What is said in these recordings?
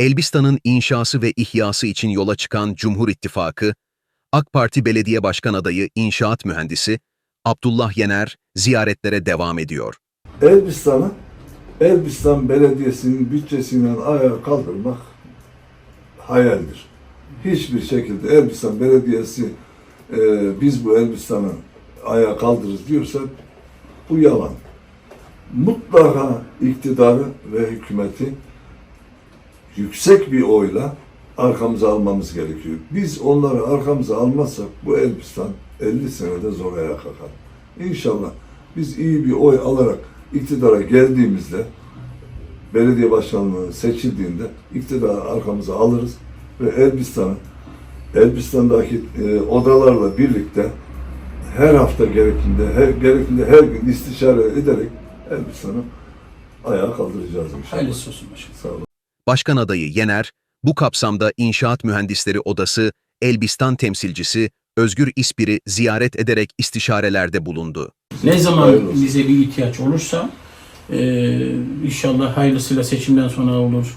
Elbistan'ın inşası ve ihyası için yola çıkan Cumhur İttifakı, AK Parti Belediye Başkan Adayı İnşaat Mühendisi Abdullah Yener ziyaretlere devam ediyor. Elbistan'ı Elbistan Belediyesi'nin bütçesinden ayağa kaldırmak hayaldir. Hiçbir şekilde Elbistan Belediyesi e, biz bu Elbistan'ı ayağa kaldırırız diyorsa bu yalan. Mutlaka iktidarı ve hükümeti yüksek bir oyla arkamıza almamız gerekiyor. Biz onları arkamıza almazsak bu Elbistan 50 senede zor ayağa kalkar. İnşallah biz iyi bir oy alarak iktidara geldiğimizde belediye başkanlığı seçildiğinde iktidarı arkamıza alırız ve Elbistan'ı Elbistan'daki e, odalarla birlikte her hafta gerektiğinde, her, gerektiğinde her gün istişare ederek Elbistan'ı ayağa kaldıracağız inşallah. Hayırlısı olsun başkanım. Sağ olun. Başkan Adayı Yener, bu kapsamda İnşaat Mühendisleri Odası Elbistan temsilcisi Özgür İspir'i ziyaret ederek istişarelerde bulundu. Ne zaman bize bir ihtiyaç olursa e, inşallah hayırlısıyla seçimden sonra olur,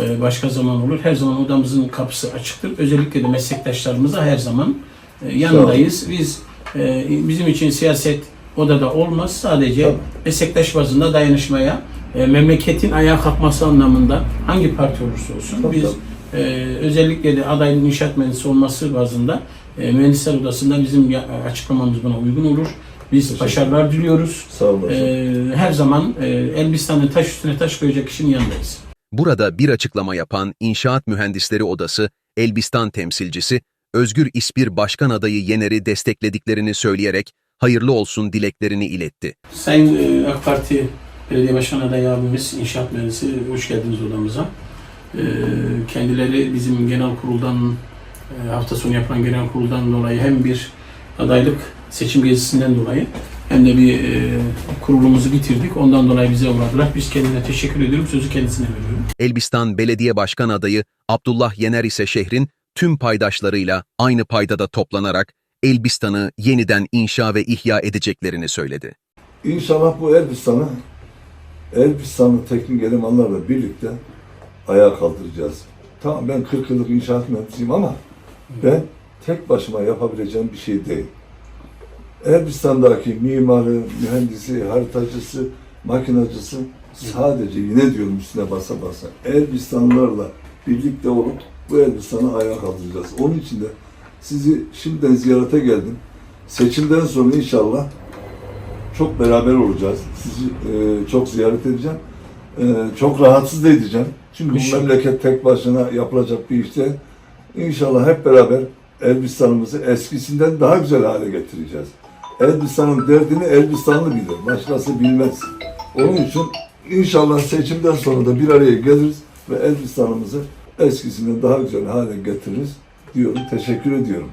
e, başka zaman olur. Her zaman odamızın kapısı açıktır. Özellikle de meslektaşlarımıza her zaman e, yanındayız. Biz e, bizim için siyaset odada olmaz. Sadece meslektaş bazında dayanışmaya, e, memleketin ayağa kalkması anlamında hangi parti olursa olsun Tabii, biz tabii. e, özellikle de adayın inşaat mühendisi olması bazında e, mühendisler odasında bizim ya- açıklamamız buna uygun olur. Biz başarılar diliyoruz. Sağ olun. hocam. Ee, her zaman e, Elbistan'ın taş üstüne taş koyacak kişinin yanındayız. Burada bir açıklama yapan İnşaat Mühendisleri Odası Elbistan temsilcisi Özgür İspir Başkan Adayı Yener'i desteklediklerini söyleyerek hayırlı olsun dileklerini iletti. Sayın e, AK Parti Belediye Başkan Adayı abimiz, inşaat mühendisi, hoş geldiniz odamıza. Ee, kendileri bizim genel kuruldan, e, hafta sonu yapılan genel kuruldan dolayı hem bir adaylık seçim gezisinden dolayı hem de bir e, kurulumuzu bitirdik. Ondan dolayı bize uğradılar. Biz kendine teşekkür ediyorum. Sözü kendisine veriyorum. Elbistan Belediye Başkan Adayı Abdullah Yener ise şehrin tüm paydaşlarıyla aynı paydada toplanarak Elbistan'ı yeniden inşa ve ihya edeceklerini söyledi. İnşallah bu Elbistan'ı Elbistan'ın teknik elemanlarla birlikte ayağa kaldıracağız. Tamam ben 40 yıllık inşaat mühendisiyim ama ben tek başıma yapabileceğim bir şey değil. Elbistan'daki mimarı, mühendisi, haritacısı, makinacısı sadece yine diyorum üstüne basa basa Elbistanlılarla birlikte olup bu Elbistan'ı ayağa kaldıracağız. Onun için de sizi şimdiden ziyarete geldim. Seçimden sonra inşallah çok beraber olacağız. Sizi e, çok ziyaret edeceğim. E, çok rahatsız da edeceğim. Çünkü bu memleket tek başına yapılacak bir iş değil. İnşallah hep beraber Elbistan'ımızı eskisinden daha güzel hale getireceğiz. Elbistan'ın derdini Elbistanlı bilir. Başkası bilmez. Onun için inşallah seçimden sonra da bir araya geliriz ve Elbistan'ımızı eskisinden daha güzel hale getiririz diyorum. Teşekkür ediyorum.